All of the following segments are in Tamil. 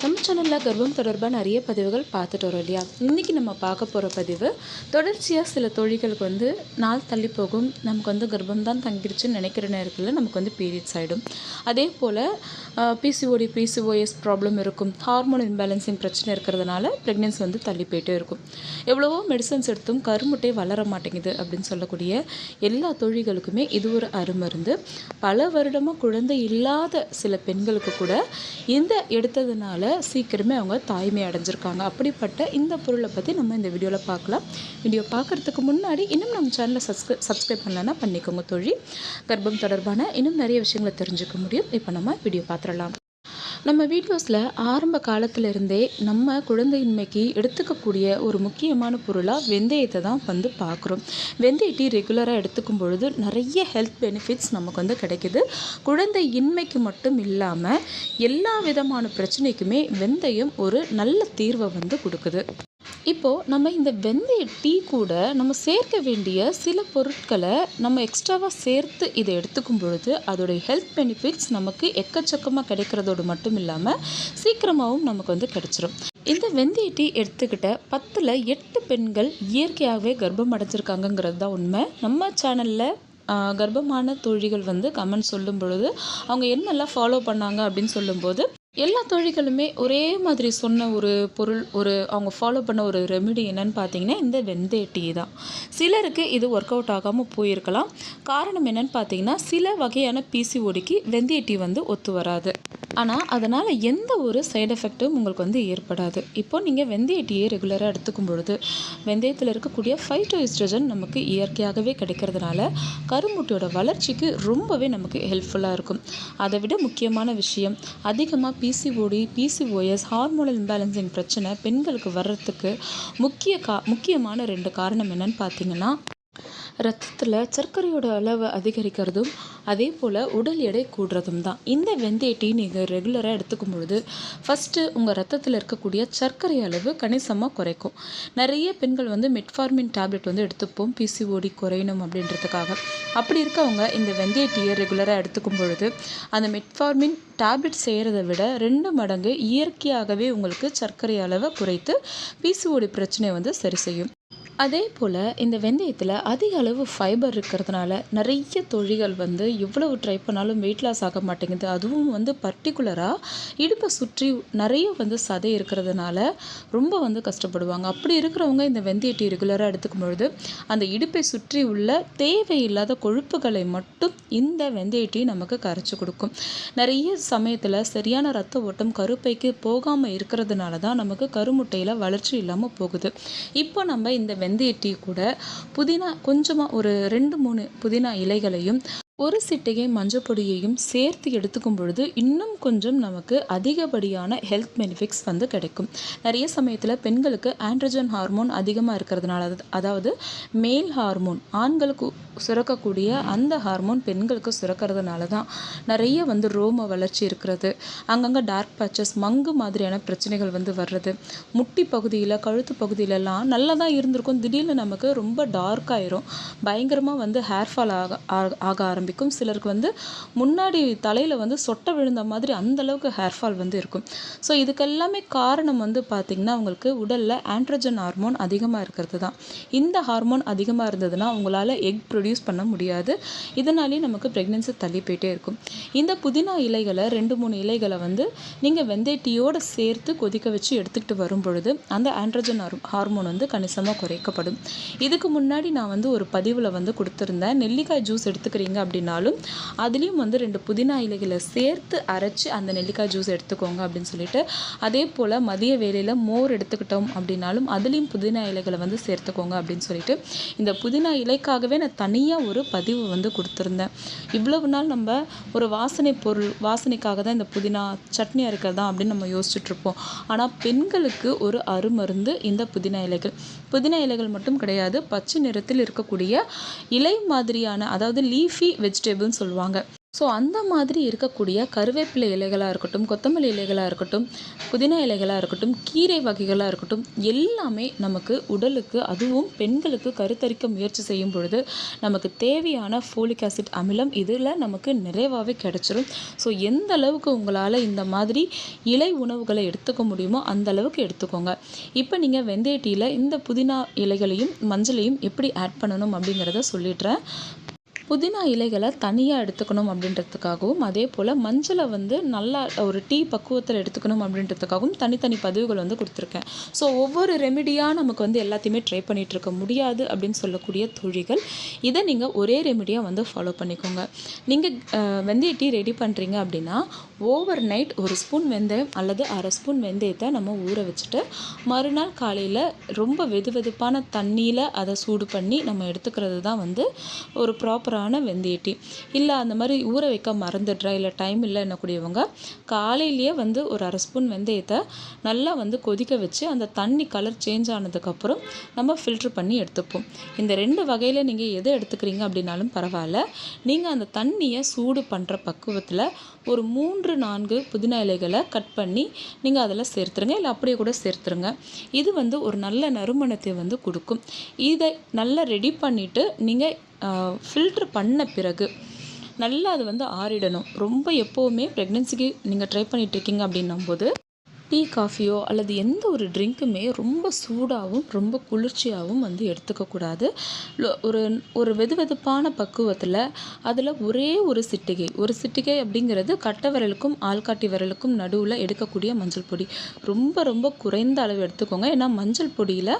நம்ம சேனலில் கர்ப்பம் தொடர்பாக நிறைய பதிவுகள் பார்த்துட்டு வரோம் இல்லையா? இன்றைக்கி நம்ம பார்க்க போகிற பதிவு தொடர்ச்சியாக சில தொழில்களுக்கு வந்து நாள் தள்ளி போகும். நமக்கு வந்து கர்ப்பம் தான் தங்கிடுச்சுன்னு நினைக்கிற நேரத்தில் நமக்கு வந்து பீரியட்ஸ் ஆகிடும் அதே போல் பிசிஓடி பிசிஓஎஸ் ப்ராப்ளம் இருக்கும். ஹார்மோன் இம்பேலன்ஸிங் பிரச்சனை இருக்கிறதுனால ப்ரெக்னென்சி வந்து தள்ளி போயிட்டே இருக்கும். எவ்வளவோ மெடிசன்ஸ் எடுத்தும் கருமுட்டை வளர மாட்டேங்குது அப்படின்னு சொல்லக்கூடிய எல்லா தொழில்களுக்குமே இது ஒரு அருமருந்து. பல வருடமாக குழந்தை இல்லாத சில பெண்களுக்கு கூட இந்த எடுத்ததுனால சீக்கிரமே அவங்க தாய்மை அடைஞ்சிருக்காங்க. அப்படிப்பட்ட இந்த பொருளை பற்றி நம்ம இந்த வீடியோவில் பார்க்கலாம். வீடியோ பார்க்குறதுக்கு முன்னாடி இன்னும் நம்ம சேனலை சப்ஸ்கிரை சப்ஸ்கிரைப் பண்ணலன்னா பண்ணிக்கோங்க தொழில் கர்ப்பம் தொடர்பான இன்னும் நிறைய விஷயங்களை தெரிஞ்சுக்க முடியும். இப்போ நம்ம வீடியோ பார்த்துடலாம். நம்ம வீடியோஸில் ஆரம்ப காலத்திலிருந்தே நம்ம குழந்தையின்மைக்கு எடுத்துக்கக்கூடிய ஒரு முக்கியமான பொருளாக வெந்தயத்தை தான் வந்து பார்க்குறோம். வெந்தய டீ ரெகுலராக எடுத்துக்கும் பொழுது நிறைய ஹெல்த் பெனிஃபிட்ஸ் நமக்கு வந்து கிடைக்குது. குழந்தை இன்மைக்கு மட்டும் இல்லாமல் எல்லா விதமான பிரச்சனைக்குமே வெந்தயம் ஒரு நல்ல தீர்வை வந்து கொடுக்குது. இப்போது நம்ம இந்த வெந்தய டீ கூட நம்ம சேர்க்க வேண்டிய சில பொருட்களை நம்ம எக்ஸ்ட்ராவாக சேர்த்து இதை எடுத்துக்கும் பொழுது அதோடைய ஹெல்த் பெனிஃபிட்ஸ் நமக்கு எக்கச்சக்கமாக கிடைக்கிறதோடு மட்டும் இல்லாமல் சீக்கிரமாகவும் நமக்கு வந்து கிடைச்சிரும். இந்த வெந்தய டீ எடுத்துக்கிட்ட பத்தில் எட்டு பெண்கள் இயற்கையாகவே கர்ப்பம் அடைஞ்சிருக்காங்கங்கிறது தான் உண்மை. நம்ம சேனலில் கர்ப்பமான தோழிகள் வந்து கமெண்ட் சொல்லும் பொழுது அவங்க என்னெல்லாம் ஃபாலோ பண்ணாங்க அப்படின்னு சொல்லும்போது எல்லா தொழில்களுமே ஒரே மாதிரி சொன்ன ஒரு பொருள் ஒரு அவங்க ஃபாலோ பண்ண ஒரு ரெமிடி என்னன்னு பார்த்தீங்கன்னா இந்த வெந்தய டீ தான். சிலருக்கு இது ஒர்க் அவுட் ஆகாமல் போயிருக்கலாம். காரணம் என்னன்னு பார்த்தீங்கன்னா சில வகையான பிசிஓடிக்கு வெந்தய டீ வந்து ஒத்து வராது. ஆனால் அதனால் எந்த ஒரு சைடு எஃபெக்ட்டும் உங்களுக்கு வந்து ஏற்படாது. இப்போ நீங்கள் வெந்தய டீயை ரெகுலராக எடுத்துக்கும் பொழுது வெந்தயத்தில் இருக்கக்கூடிய ஃபைட்டோ இஸ்ட்ரஜன் நமக்கு இயற்கையாகவே கிடைக்கிறதுனால கருமுட்டையோட வளர்ச்சிக்கு ரொம்பவே நமக்கு ஹெல்ப்ஃபுல்லாக இருக்கும். அதை விட முக்கியமான விஷயம் அதிகமாக பிசிஓடி பிசிஓஎஸ் ஹார்மோனல் இம்பேலன்ஸிங் பிரச்சனை பெண்களுக்கு வர்றதுக்கு முக்கிய கா முக்கியமான ரெண்டு காரணம் என்னன்னு பார்த்தீங்கன்னா ரத்தத்தில் சர்க்கரையோட அளவு அதிகரிக்கிறதும் அதே போல் உடல் எடை கூடுறதும் தான். இந்த வெந்தய டீ நீங்கள் ரெகுலராக எடுத்துக்கும் பொழுது ஃபஸ்ட்டு உங்கள் ரத்தத்தில் இருக்கக்கூடிய சர்க்கரை அளவு கணிசமாக குறைக்கும். நிறைய பெண்கள் வந்து மெட்ஃபார்மின் டேப்லெட் வந்து எடுத்துப்போம் பிசிஓடி குறையணும் அப்படின்றதுக்காக. அப்படி இருக்கவங்க இந்த வெந்தய டீயை ரெகுலராக எடுத்துக்கும் பொழுது அந்த மெட்ஃபார்மின் டேப்லெட் செய்கிறத விட ரெண்டு மடங்கு இயற்கையாகவே உங்களுக்கு சர்க்கரை அளவை குறைத்து பிசிஓடி பிரச்சனை வந்து சரி செய்யும். அதே போல் இந்த வெந்தயத்தில் அதிக அளவு ஃபைபர் இருக்கிறதுனால நிறைய தொழில்கள் வந்து எவ்வளவு ட்ரை பண்ணாலும் வெயிட் லாஸ் ஆக மாட்டேங்குது. அதுவும் வந்து பர்டிகுலராக இடுப்பை சுற்றி நிறைய வந்து சதை இருக்கிறதுனால ரொம்ப வந்து கஷ்டப்படுவாங்க. அப்படி இருக்கிறவங்க இந்த வெந்தயத்தை ரெகுலராக எடுத்துக்கும் பொழுது அந்த இடுப்பை சுற்றி உள்ள தேவையில்லாத கொழுப்புகளை மட்டும் இந்த வெந்தய நமக்கு கரைச்சி கொடுக்கும். நிறைய சமயத்தில் சரியான ரத்த ஓட்டம் கருப்பைக்கு போகாமல் இருக்கிறதுனால தான் நமக்கு கருமுட்டையில் வளர்ச்சி இல்லாமல் போகுது. இப்போ நம்ம இந்த வெந்தய டீ கூட புதினா கொஞ்சமாக ஒரு ரெண்டு மூணு புதினா இலைகளையும் ஒரு சிட்டிகை மஞ்சப்பொடியையும் சேர்த்து எடுத்துக்கும் பொழுது இன்னும் கொஞ்சம் நமக்கு அதிகப்படியான ஹெல்த் பெனிஃபிட்ஸ் வந்து கிடைக்கும். நிறைய சமயத்தில் பெண்களுக்கு ஆண்ட்ரஜன் ஹார்மோன் அதிகமாக இருக்கிறதுனால அதாவது மேல் ஹார்மோன் ஆண்களுக்கு சுரக்கக்கூடிய அந்த ஹார்மோன் பெண்களுக்கு சுரக்கிறதுனால தான் நிறைய வந்து ரோம வளர்ச்சி இருக்கிறது. அங்கங்கே டார்க் பேச்சஸ் மங்கு மாதிரியான பிரச்சனைகள் வந்து வர்றது. முட்டி பகுதியில் கழுத்து பகுதியிலலாம் நல்லா தான் இருந்திருக்கும். திடீர்னு நமக்கு ரொம்ப டார்க் ஆயிரும். பயங்கரமாக வந்து ஹேர் ஃபால் ஆக ஆக ஆரம்பிக்கும். சிலருக்கு வந்து முன்னாடி தலையில் வந்து சொட்டை விழுந்த மாதிரி அந்தளவுக்கு ஹேர் ஃபால் வந்து இருக்கும். ஸோ இதுக்கெல்லாமே காரணம் வந்து பார்த்திங்கன்னா அவங்களுக்கு உடலில் ஆண்ட்ரஜன் ஹார்மோன் அதிகமாக இருக்கிறது தான் இந்த ஹார்மோன் அதிகமாக இருந்ததுன்னா உங்களால் எக் ப்ரொடியூஸ் பண்ண முடியாது. இதனாலேயே நமக்கு ப்ரெக்னென்சி தள்ளி போயிட்டே இருக்கும். இந்த புதினா இலைகளை ரெண்டு மூணு இலைகளை வந்து நீங்கள் வெந்தயட்டியோடு சேர்த்து கொதிக்க வச்சு எடுத்துக்கிட்டு வரும் பொழுது அந்த ஆண்ட்ரஜன் ஹார்மோன் வந்து கணிசமாக குறைக்கப்படும். இதுக்கு முன்னாடி நான் வந்து ஒரு பதிவில் வந்து கொடுத்துருந்தேன். நெல்லிக்காய் ஜூஸ் எடுத்துக்கிறீங்க அப்படின்னாலும் அதுலேயும் வந்து ரெண்டு புதினா இலைகளை சேர்த்து அரைச்சி அந்த நெல்லிக்காய் ஜூஸ் எடுத்துக்கோங்க அப்படின்னு சொல்லிட்டு அதே போல் மதிய வேலையில் மோர் எடுத்துக்கிட்டோம் அப்படின்னாலும் அதுலேயும் புதினா இலைகளை வந்து சேர்த்துக்கோங்க அப்படின்னு சொல்லிட்டு இந்த புதினா இலைக்காகவே நான் தனியாக ஒரு பதிவு வந்து கொடுத்துருந்தேன். இவ்வளவு நாள் நம்ம ஒரு வாசனை பொருள் வாசனைக்காக தான் இந்த புதினா சட்னி அரைக்கிறதா அப்படின்னு நம்ம யோசிச்சுட்ருப்போம் ஆனால் பெண்களுக்கு ஒரு அருமருந்து இந்த புதினா இலைகள். புதினா இலைகள் மட்டும் கிடையாது பச்சை நிறத்தில் இருக்கக்கூடிய இலை மாதிரியான அதாவது லீஃபி வெஜிடபிள்னு சொல்லுவாங்க. ஸோ அந்த மாதிரி இருக்கக்கூடிய கருவேப்பிலை இலைகளாக இருக்கட்டும் கொத்தமல்லி இலைகளாக இருக்கட்டும் புதினா இலைகளாக இருக்கட்டும் கீரை வகைகளாக இருக்கட்டும் எல்லாமே நமக்கு உடலுக்கு அதுவும் பெண்களுக்கு கருத்தரிக்க முயற்சி செய்யும் பொழுது நமக்கு தேவையான ஃபோலிக் ஆசிட் அமிலம் இதில் நமக்கு நிறைவாகவே கிடச்சிரும். ஸோ எந்த அளவுக்கு உங்களால் இந்த மாதிரி இலை உணவுகளை எடுத்துக்க முடியுமோ அந்த அளவுக்கு எடுத்துக்கோங்க. இப்போ நீங்கள் வெந்தய டீயில் இந்த புதினா இலைகளையும் மஞ்சளையும் எப்படி ஆட் பண்ணணும் அப்படிங்கிறத சொல்லிடுறேன். புதினா இலைகளை தனியாக எடுத்துக்கணும் அப்படின்றதுக்காகவும் அதே போல் மஞ்சளை வந்து நல்லா ஒரு டீ பக்குவத்தில் எடுத்துக்கணும் அப்படின்றதுக்காகவும் தனித்தனி பதிவுகள் வந்து கொடுத்துருக்கேன். ஸோ ஒவ்வொரு ரெமிடியாக நமக்கு வந்து எல்லாத்தையுமே ட்ரை பண்ணிகிட்டு இருக்க முடியாது அப்படின்னு சொல்லக்கூடிய தொழில்கள் இதை நீங்கள் ஒரே ரெமிடியாக வந்து ஃபாலோ பண்ணிக்கோங்க. நீங்கள் வெந்தய டீ ரெடி பண்ணுறீங்க அப்படின்னா ஓவர் நைட் ஒரு ஸ்பூன் வெந்தயம் அல்லது அரை ஸ்பூன் வெந்தயத்தை நம்ம ஊற வச்சுட்டு மறுநாள் காலையில் ரொம்ப வெது வெதுப்பான தண்ணியில் அதை சூடு பண்ணி நம்ம எடுத்துக்கிறது தான் வந்து ஒரு ப்ராப்பராக வெந்தய வெந்தயட்டி இல்லை அந்த மாதிரி ஊற வைக்க மறந்துடுறா இல்லை டைம் இல்லை என்னக்கூடியவங்க காலையிலேயே வந்து ஒரு அரை ஸ்பூன் வெந்தயத்தை நல்லா வந்து கொதிக்க வச்சு அந்த தண்ணி கலர் சேஞ்ச் ஆனதுக்கப்புறம் நம்ம ஃபில்ட்ரு பண்ணி எடுத்துப்போம். இந்த ரெண்டு வகையில் நீங்கள் எதை எடுத்துக்கிறீங்க அப்படின்னாலும் பரவாயில்ல. நீங்கள் அந்த தண்ணியை சூடு பண்ணுற பக்குவத்தில் ஒரு மூன்று நான்கு புதினா இலைகளை கட் பண்ணி நீங்கள் அதில் சேர்த்துருங்க இல்லை அப்படியே கூட சேர்த்துருங்க. இது வந்து ஒரு நல்ல நறுமணத்தை வந்து கொடுக்கும். இதை நல்லா ரெடி பண்ணிவிட்டு நீங்கள் ஃபில்ட்ரு பண்ண பிறகு நல்லா அது வந்து ஆறிடணும். ரொம்ப எப்போவுமே ப்ரெக்னென்சிக்கு நீங்கள் ட்ரை பண்ணிகிட்ருக்கீங்க அப்படின்னும்போது டீ காஃபியோ அல்லது எந்த ஒரு ட்ரிங்க்குமே ரொம்ப சூடாகவும் ரொம்ப குளிர்ச்சியாகவும் வந்து எடுத்துக்கக்கூடாது. ஒரு ஒரு வெது வெதுப்பான பக்குவத்தில் அதில் ஒரே ஒரு சிட்டிகை. ஒரு சிட்டிகை அப்படிங்கிறது கட்டை விரலுக்கும் ஆள்காட்டி விரலுக்கும் நடுவில் எடுக்கக்கூடிய மஞ்சள் பொடி. ரொம்ப ரொம்ப குறைந்த அளவு எடுத்துக்கோங்க. ஏன்னா மஞ்சள் பொடியில்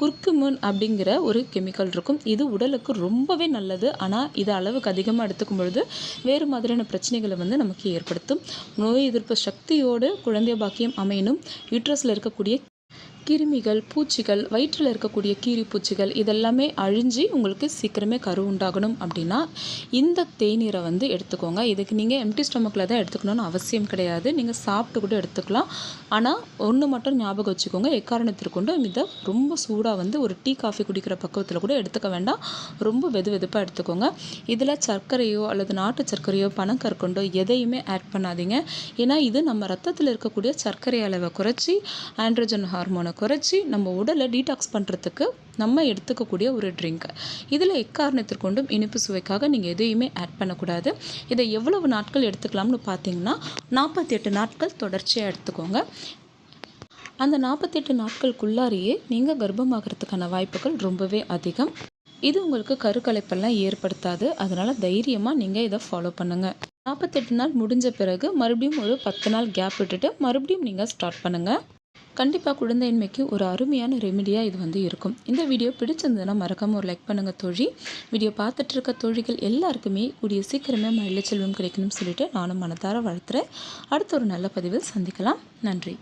குர்க்குமுன் அப்படிங்கிற ஒரு கெமிக்கல் இருக்கும். இது உடலுக்கு ரொம்பவே நல்லது. ஆனால் இது அளவுக்கு அதிகமாக எடுத்துக்கும் பொழுது வேறு மாதிரியான பிரச்சனைகளை வந்து நமக்கு ஏற்படுத்தும். நோய் எதிர்ப்பு சக்தியோடு குழந்தை பாக்கியம் அமையணும் யூட்ரஸில் இருக்கக்கூடிய கிருமிகள் பூச்சிகள் வயிற்றில் இருக்கக்கூடிய கீரி பூச்சிகள் இதெல்லாமே அழிஞ்சு உங்களுக்கு சீக்கிரமே கரு உண்டாகணும் அப்படின்னா இந்த தேநீரை வந்து எடுத்துக்கோங்க. இதுக்கு நீங்கள் எம்டி ஸ்டொமக்கில் தான் எடுத்துக்கணும்னு அவசியம் கிடையாது. நீங்கள் சாப்பிட்டு கூட எடுத்துக்கலாம். ஆனால் ஒன்று மட்டும் ஞாபகம் வச்சுக்கோங்க. எக்காரணத்திற்கு கொண்டு இதை ரொம்ப சூடாக வந்து ஒரு டீ காஃபி குடிக்கிற பக்குவத்தில் கூட எடுத்துக்க வேண்டாம். ரொம்ப வெது வெதுப்பாக எடுத்துக்கோங்க. இதில் சர்க்கரையோ அல்லது நாட்டு சர்க்கரையோ பனங்கற்கொண்டோ எதையுமே ஆட் பண்ணாதீங்க. ஏன்னா இது நம்ம ரத்தத்தில் இருக்கக்கூடிய சர்க்கரை அளவை குறைச்சி ஆண்ட்ரஜன் ஹார்மோனை குறைச்சி நம்ம உடலை டீடாக்ஸ் பண்ணுறதுக்கு நம்ம எடுத்துக்கக்கூடிய ஒரு ட்ரிங்க் இதில் எக்காரணத்திற்கொண்டும் இனிப்பு சுவைக்காக நீங்கள் எதையுமே ஆட் பண்ணக்கூடாது. இதை எவ்வளவு நாட்கள் எடுத்துக்கலாம்னு பார்த்தீங்கன்னா நாற்பத்தி எட்டு நாட்கள் தொடர்ச்சியாக எடுத்துக்கோங்க. அந்த நாற்பத்தெட்டு நாட்களுக்குள்ளாரியே நீங்கள் கர்ப்பமாகறதுக்கான வாய்ப்புகள் ரொம்பவே அதிகம். இது உங்களுக்கு கருக்கலைப்பெல்லாம் ஏற்படுத்தாது. அதனால் தைரியமாக நீங்கள் இதை ஃபாலோ பண்ணுங்கள் நாற்பத்தெட்டு நாள் முடிஞ்ச பிறகு மறுபடியும் ஒரு பத்து நாள் கேப் விட்டுட்டு மறுபடியும் நீங்கள் ஸ்டார்ட் பண்ணுங்கள் கண்டிப்பாக குழந்தையின்மைக்கு ஒரு அருமையான ரெமிடியாக இது வந்து இருக்கும். இந்த வீடியோ பிடிச்சிருந்ததுன்னா மறக்காமல் ஒரு லைக் பண்ணுங்கள் தோழி. வீடியோ பார்த்துட்டு இருக்க தோழிகள் எல்லாருக்குமே கூடிய சீக்கிரமே மழை செல்வம் கிடைக்கணும்னு சொல்லிட்டு நானும் மனதார வளர்த்துறேன் அடுத்த ஒரு நல்ல பதிவில் சந்திக்கலாம். நன்றி.